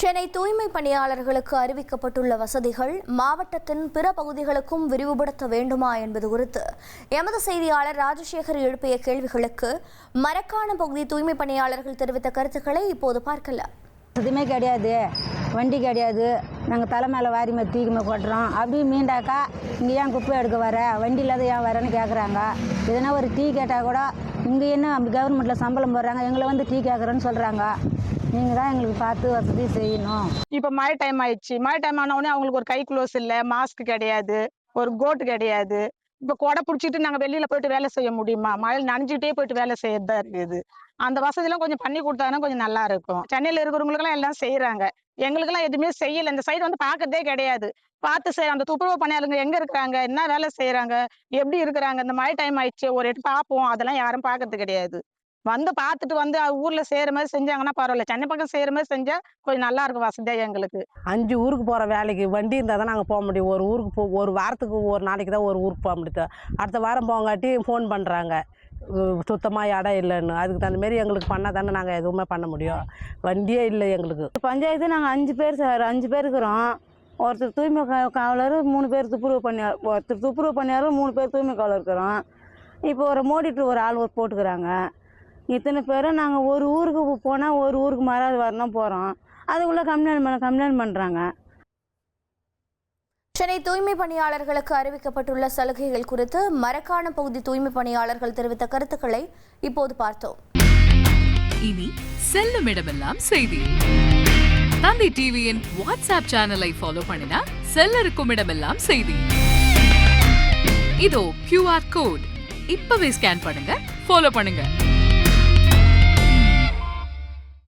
சென்னை தூய்மை பணியாளர்களுக்கு அறிவிக்கப்பட்டுள்ள வசதிகள் மாவட்டத்தின் பிற பகுதிகளுக்கும் விரிவுபடுத்த வேண்டுமா என்பது குறித்து எமது செய்தியாளர் ராஜசேகர் எழுப்பிய கேள்விகளுக்கு மரக்காணம் பகுதி தூய்மை பணியாளர்கள் தெரிவித்த கருத்துக்களை இப்போது பார்க்கலாம் எதுவுமே கிடையாது. வண்டி கிடையாது. நாங்கள் தலை மேலே வாரி மேலே தூக்கி கொட்டுறோம். அப்படி மீண்டாக்கா இங்கே ஏன் குப்பை எடுக்க வர? வண்டி இல்லாத ஏன் வரேன்னு கேட்குறாங்க எதனா ஒரு டீ கேட்டால் கூட இங்கே என்ன கவர்மெண்ட்டில் சம்பளம் போடுறாங்க எங்களை வந்து டீ கேட்குறேன்னு சொல்கிறாங்க நீங்கள் தான் எங்களுக்கு பார்த்து வசதி செய்யணும். இப்ப மழை டைம் ஆயிடுச்சு. மழை டைம் ஆன உடனே அவங்களுக்கு ஒரு கை க்ளோஸ் இல்ல மாஸ்க் கிடையாது ஒரு கோட் கிடையாது. இப்ப கொடை பிடிச்சிட்டு நாங்க வெளியில போயிட்டு வேலை செய்ய முடியுமா? மழை நனைஞ்சுக்கிட்டே போயிட்டு வேலை செய்யறதா இருக்குது. அந்த வசதியெல்லாம் கொஞ்சம் பண்ணி கொடுத்தாங்கன்னா கொஞ்சம் நல்லா இருக்கும். சென்னையில இருக்கிறவங்களுக்கு எல்லாம் செய்யறாங்க எங்களுக்கெல்லாம் எதுவுமே செய்யல. இந்த சைடு வந்து பார்க்கறதே கிடையாது. பார்த்து செய்ய அந்த துப்புரவு பணியாளர்கள் எங்க இருக்கிறாங்க? என்ன வேலை செய்யறாங்க எப்படி இருக்கிறாங்க? இந்த மழை டைம் ஆயிடுச்சு. ஒரு எட்டு பார்ப்போம். அதெல்லாம் யாரும் பார்க்கறது கிடையாது. வந்து பார்த்துட்டு வந்து ஊர்ல செய்யற மாதிரி செஞ்சாங்கன்னா பரவாயில்ல. சென்னை பக்கம் செய்யற மாதிரி செஞ்சா கொஞ்சம் நல்லா இருக்கும் வசதியா எங்களுக்கு. அஞ்சு ஊருக்கு போகிற வேலைக்கு வண்டி இருந்தால் தான் நாங்கள் போக முடியும். ஒரு ஊருக்கு போ ஒரு வாரத்துக்கு ஒரு நாளைக்கு தான் ஒரு ஊருக்கு போக முடியுது அடுத்த வாரம் போங்காட்டி ஃபோன் பண்ணுறாங்க சுத்தமாக இடம் இல்லைன்னு. அதுக்கு தகுந்த மாரி எங்களுக்கு பண்ணால் தானே நாங்கள் எதுவுமே பண்ண முடியும். வண்டியே இல்லை எங்களுக்கு. பஞ்சாயத்து நாங்கள் அஞ்சு பேர் சார் அஞ்சு பேர் இருக்கிறோம். ஒருத்தர் தூய்மை காவலர் மூணு பேர் துப்புரவு பண்ணியார் ஒருத்தர் துப்புரவு பண்ணியார் மூணு பேர் தூய்மை காவலர் இருக்கிறோம். இப்போ ஒரு மோடிட்டு ஒரு ஆள் ஒரு போட்டுக்கிறாங்க. இத்தனை பேரும் நாங்கள் ஒரு ஊருக்கு போனால் ஒரு ஊருக்கு மறாவது வரணும் போகிறோம் அதுக்குள்ளே கம்ப்ளைண்ட் பண்ண கம்ப்ளைண்ட் பண்ணுறாங்க சென்னை தூய்மை பணியாளர்களுக்கு அறிவிக்கப்பட்டுள்ள சலுகைகள் குறித்து மரக்காணம் பகுதி தூய்மை பணியாளர்கள் தெரிவித்த கருத்துக்களை இப்போது பார்த்தோம். இனி செல்லும் இடமெல்லாம் செய்தி. தந்தி டிவியின் வாட்ஸ்அப் சேனலை ஃபாலோ பண்ணினா செல்ல இருக்கும் இடமெல்லாம் செய்தி. இதோ கியூஆர் கோட் இப்பவே ஸ்கேன் பண்ணுங்க ஃபாலோ பண்ணுங்க.